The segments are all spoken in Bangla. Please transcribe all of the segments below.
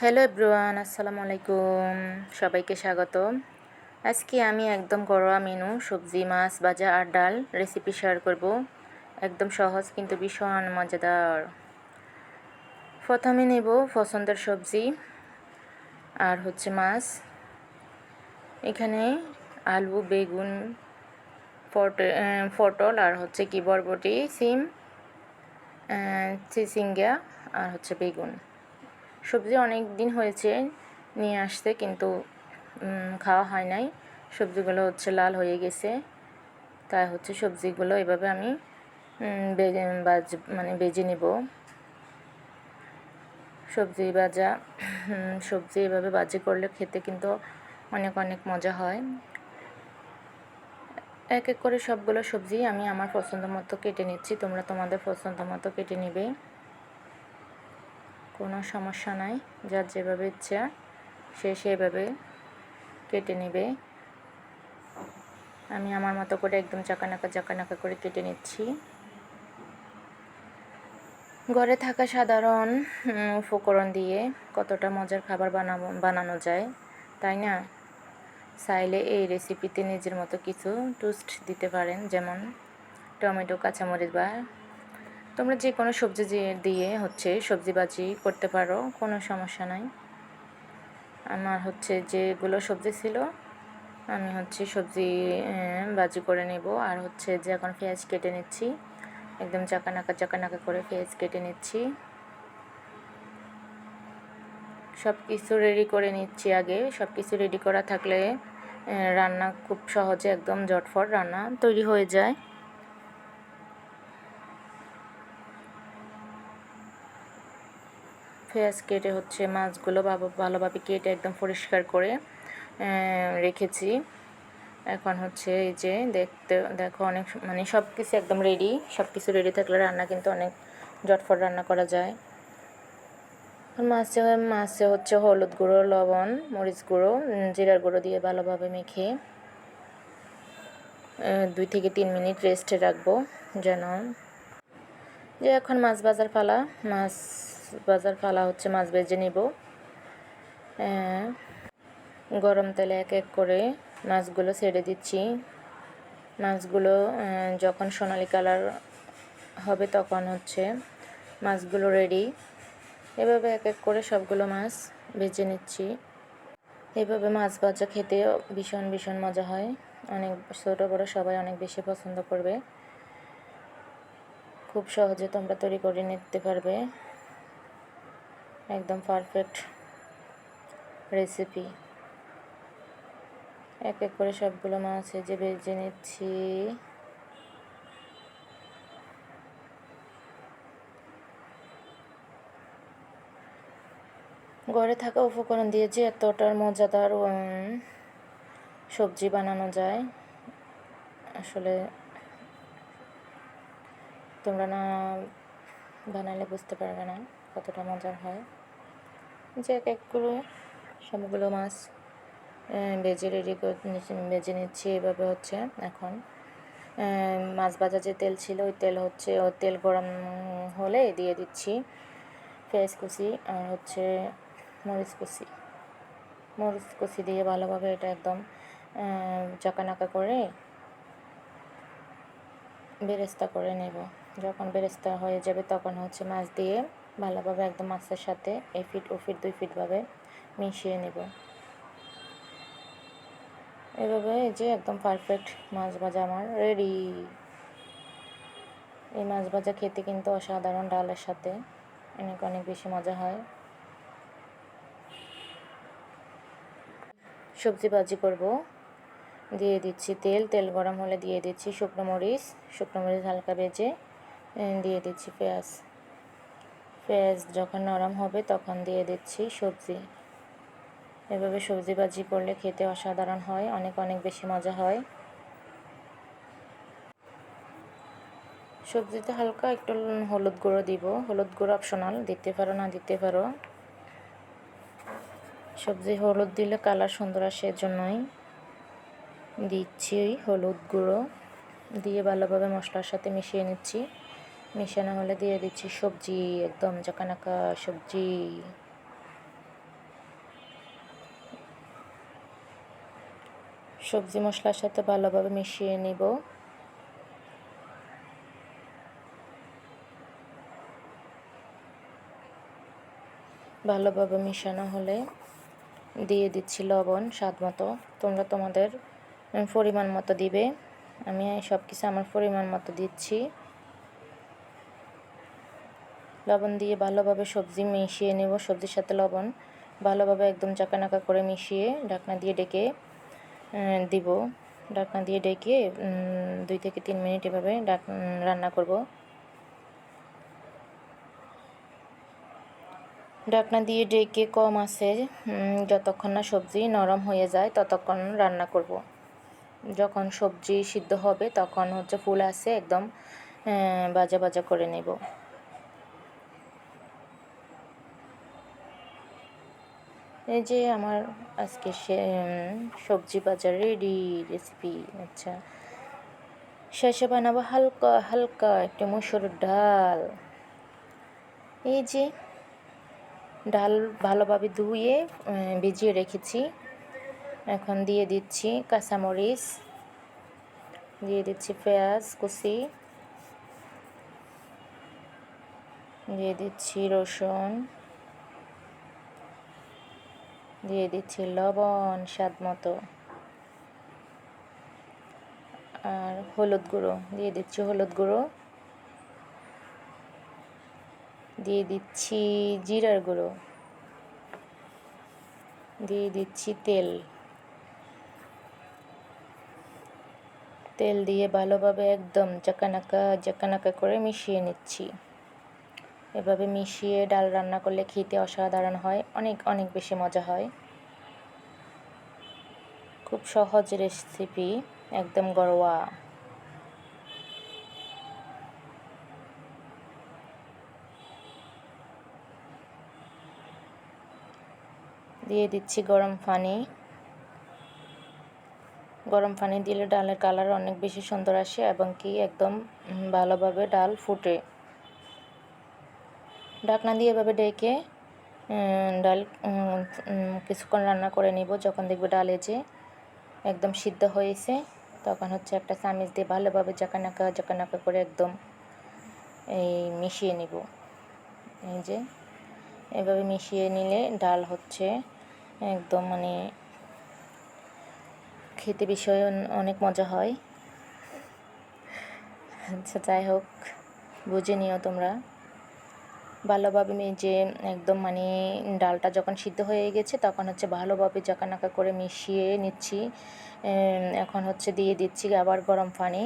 হ্যালো এভরিওয়ান, আসসালামু আলাইকুম। সবাইকে স্বাগত আজকে আমি একদম ঘরোয়া মেনু সবজি, মাছ, ভাজা আর ডাল রেসিপি শেয়ার করব। একদম সহজ কিন্তু ভীষণ মজাদার। প্রথমে নেব পছন্দের সবজি আর হচ্ছে মাছ। এখানে আলু, বেগুন পটল আর হচ্ছে কি বরবটি, সিম চিচিঙ্গা আর হচ্ছে বেগুন। সবজি অনেক দিন হয়েছে নিয়ে আসতে, কিন্তু খাওয়া হয় নাই। সবজিগুলো হচ্ছে লাল হয়ে গেছে। তাই হচ্ছে সবজিগুলো এভাবে আমি বেজে, বাজ মানে বেজে নেব। সবজি ভাজা সবজি এভাবে বাজি করলে খেতে কিন্তু অনেক অনেক মজা হয়। এক এক করে সবগুলো সবজি আমি আমার পছন্দ মতো কেটে নিচ্ছি। তোমরা তোমাদের পছন্দ মতো কেটে নিবে। কোনো সমস্যা নাই, যার যেভাবে ইচ্ছা সে সেভাবে কেটে নেবে। আমি আমার মতো করে একদম চাকানাকা চাকানাকা করে কেটে নিচ্ছি। ঘরে থাকা সাধারণ উপকরণ দিয়ে কতটা মজার খাবার বানাবো, বানানো যায়, তাই না? চাইলে এই রেসিপিতে নিজের মতো কিছু টুস্ট দিতে পারেন, যেমন টমেটো, কাঁচামরিচ বা তোমরা যে কোনো সবজি দিয়ে হচ্ছে সবজি বাজি করতে পারো, কোনো সমস্যা নাই। আমার হচ্ছে যেগুলো সবজি ছিল, আমি হচ্ছে সবজি বাজি করে নেব। আর হচ্ছে যে এখন পেঁয়াজ কেটে নিচ্ছি, একদম চাকানাকা চাকানাকা করে পেঁয়াজ কেটে নিচ্ছি। সব কিছু রেডি করে নিচ্ছি আগে। সব কিছু রেডি করা থাকলে রান্না খুব সহজে একদম জটফট রান্না তৈরি হয়ে যায়। পেঁয়াজ কেটে হচ্ছে মাছগুলো ভালোভাবে কেটে একদম পরিষ্কার করে রেখেছি। এখন হচ্ছে এই যে দেখতে দেখো অনেক মানে সব কিছু একদম রেডি সব কিছু রেডি থাকলে রান্না কিন্তু অনেক জটফট রান্না করা যায়। মাছে মাছে হচ্ছে হলুদ গুঁড়ো, লবণ, মরিচ গুঁড়ো জিরার গুঁড়ো দিয়ে ভালোভাবে মেখে দুই থেকে তিন মিনিট রেস্টে রাখব যেন। যে এখন মাছ বাজার পালা, মাছ বাজার ফালা হচ্ছে, মাছ ভেজে নিব। গরম তেলে এক এক করে মাছগুলো ছেড়ে দিচ্ছি। মাছগুলো যখন সোনালি কালার হবে তখন হচ্ছে মাছগুলো রেডি এভাবে এক এক করে সবগুলো মাছ ভেজে নিচ্ছি। এভাবে মাছ ভাজা খেতে ভীষণ ভীষণ মজা হয়। অনেক ছোটো, বড়ো সবাই অনেক বেশি পছন্দ করবে। খুব সহজে তোমরা তৈরি করে নিতে পারবে। একদম পারফেক্ট রেসিপি এক এক করে সবগুলো মাছ যে ভেজে নিচ্ছি। ঘরে থাকা উপকরণ দিয়ে যে এতটার মজাদার সবজি বানানো যায়, আসলে তোমরা না বানালে বুঝতে পারবে না। কতটা মজার হয়। যে এক একগুলো সবগুলো মাছ বেজে রেডি করে বেজে নিচ্ছি এভাবে হচ্ছে এখন। মাছ ভাজা যে তেল ছিল, ওই তেল হচ্ছে ও তেল গরম হলে দিয়ে দিচ্ছি পেঁয়াজ কুচি আর হচ্ছে মরিচ কুচি। মরিচ কুচি দিয়ে ভালোভাবে এটা একদম চাকানাকা করে বেরেস্তা করে নেব। যখন বেরেস্তা হয়ে যাবে তখন হচ্ছে মাছ দিয়ে ভালোভাবে একদম মাছের সাথে এই ফিট, ও ফিট, দুই ফিটভাবে মিশিয়ে নেব। এভাবে এই যে একদম পারফেক্ট মাছ ভাজা আমার রেডি এই মাছ ভাজা খেতে কিন্তু অসাধারণ ডালের সাথে, অনেক অনেক বেশি মজা হয়। সবজি ভাজি করব। দিয়ে দিচ্ছি তেল তেল গরম হলে দিয়ে দিচ্ছি শুকনো মরিচ শুকনো মরিচ হালকা ভেজে দিয়ে দিচ্ছি পেঁয়াজ। পেঁয়াজ যখন নরম হবে তখন দিয়ে দিচ্ছি সবজি। এভাবে সবজি ভাজি করলে খেতে অসাধারণ হয়, অনেক অনেক বেশি মজা হয়। সবজিতে হালকা একটু হলুদ গুঁড়ো দিব। হলুদ গুঁড়ো অপশনাল দিতে পারো, না দিতে পারো। সবজি হলুদ দিলে কালার সুন্দর আসে জন্যই দিচ্ছি হলুদ গুঁড়ো। দিয়ে ভালোভাবে মশলার সাথে মিশিয়ে নিচ্ছি। মেশানো হলে দিয়ে দিচ্ছি সবজি, একদম জাকানাকা সবজি। সবজি মশলার সাথে ভালোভাবে মিশিয়ে নিব। ভালোভাবে মিশানো হলে দিয়ে দিচ্ছি লবণ স্বাদ মতো। তোমরা তোমাদের পরিমাণ মতো দিবে। আমি সব কিছু আমার পরিমাণ মতো দিচ্ছি। লবণ দিয়ে ভালোভাবে সবজি মিশিয়ে নেব। সবজির সাথে লবণ ভালোভাবে একদম চাকানাকা করে মিশিয়ে ঢাকনা দিয়ে ডেকে দিব। ঢাকনা দিয়ে ডেকে দুই থেকে তিন মিনিট এভাবে রান্না করব। ঢাকনা দিয়ে ডেকে কম আছে যতক্ষণ না সবজি নরম হয়ে যায় ততক্ষণ রান্না করব। যখন সবজি সিদ্ধ হবে তখন হচ্ছে ফুল আছে একদম বাজা বাজা করে নেব। এই যে আমার আজকে সবজি বাজার রেডি রেসিপি আচ্ছা। শেষে বানাবো হালকা হালকা একটা মুসুর ডাল। এই যে ডাল ভালোভাবে ধুয়ে ভিজিয়ে রেখেছি। এখন দিয়ে দিচ্ছি কাঁচামরিচ, দিয়ে দিচ্ছি পেঁয়াজ, কুচি। দিয়ে দিচ্ছি রসুন। দিয়ে দিচ্ছি লবণ, স্বাদ মতো। আর হলুদ গুঁড়ো দিয়ে দিচ্ছি, হলুদ গুঁড়ো। দিয়ে দিচ্ছি জিরার গুঁড়ো। দিয়ে দিচ্ছি তেল। তেল দিয়ে ভালোভাবে একদম চাকানাকা চাকানাকা করে মিশিয়ে নিচ্ছি। এভাবে মিশিয়ে ডাল রান্না করলে খেতে অসাধারণ হয়, অনেক অনেক বেশি মজা হয়। খুব সহজ রেসিপি, একদম গরোয়া দিয়ে দিচ্ছি গরম পানি। গরম পানি দিলে ডালের কালার অনেক বেশি সুন্দর আসে এবং কি একদম ভালোভাবে ডাল ফুটে। ঢাকনা দিয়ে এভাবে ডেকে ডাল কিছুক্ষণ রান্না করে নিব। যখন দেখবে ডাল এজে একদম সিদ্ধ হয়েছে, তখন হচ্ছে একটা চামিচ দিয়ে ভালোভাবে জাকানাকা জাকানাকা করে একদম এই মিশিয়ে নিব। এই যে এভাবে মিশিয়ে নিলে ডাল হচ্ছে একদম মানে খেতে বিষয়ে অনেক মজা হয়। আচ্ছা যাই হোক, বুঝে নিও তোমরা। ভালোভাবে যে একদম মানে ডালটা যখন সিদ্ধ হয়ে গেছে, তখন হচ্ছে ভালোভাবে জাকানাকা করে মিশিয়ে নিচ্ছি। এখন হচ্ছে দিয়ে দিচ্ছি আবার গরম পানি।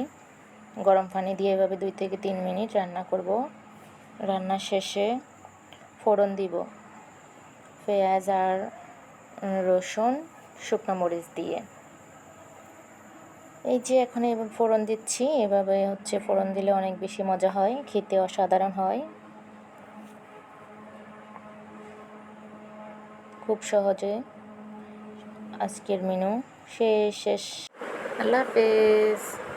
গরম পানি দিয়ে এভাবে দুই থেকে তিন মিনিট রান্না করব। রান্না শেষে ফোড়ন দিব। পেঁয়াজ আর রসুন, শুকনো মরিচ দিয়ে। এই যে এখন এভাবে ফোড়ন দিচ্ছি, এভাবে হচ্ছে ফোড়ন দিলে অনেক বেশি মজা হয়, খেতে অসাধারণ হয়। খুব সহজে আজকের মেনু শেষ শেষ। আল্লাহ হাফেজ।